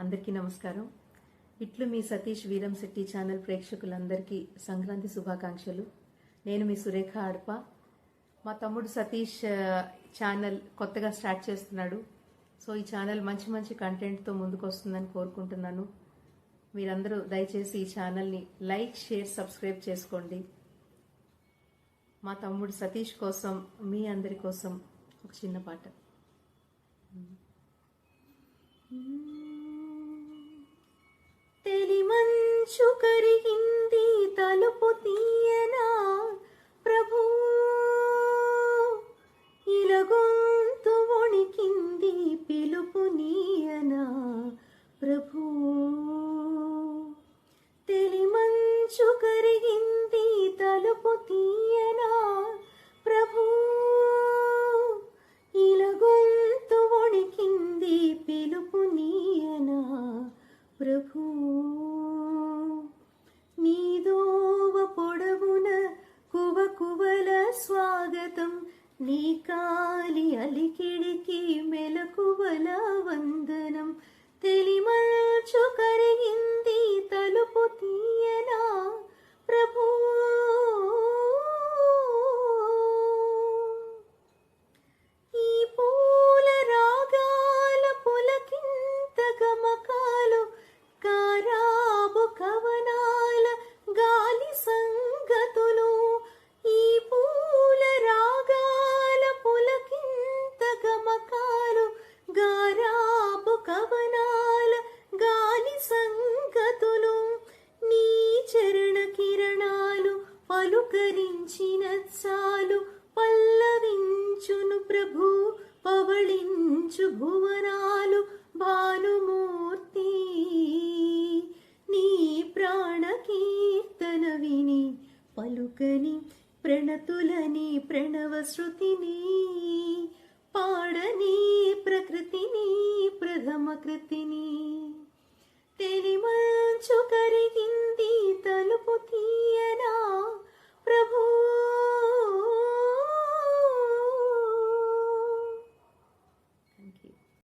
అందరికీ నమస్కారం. ఇట్లు మీ సతీష్ వీరం శెట్టి ఛానల్ ప్రేక్షకులందరికీ సంక్రాంతి శుభాకాంక్షలు. నేను మీ సురేఖ ఆడప మా తమ్ముడు సతీష్ ఛానల్ కొత్తగా స్టార్ట్ చేస్తున్నాడు. సో ఈ ఛానల్ మంచి మంచి కంటెంట్తో ముందుకు వస్తుందని కోరుకుంటున్నాను. మీరందరూ దయచేసి ఈ ఛానల్ని లైక్ షేర్ సబ్స్క్రైబ్ చేసుకోండి. మా తమ్ముడు సతీష్ కోసం మీ అందరి కోసం ఒక చిన్న పాట. తెలిమంచు you go? ಕಲಿ ಕಿಡಿ కిరణాలు చాలు పల్లవించును ప్రభు పవళించు భువనాలు భానుమూర్తి. నీ ప్రాణ కీర్తన విని పలుకని ప్రణతులని ప్రణవ శృతిని పాడని ప్రకృతిని ప్రథమ కృతిని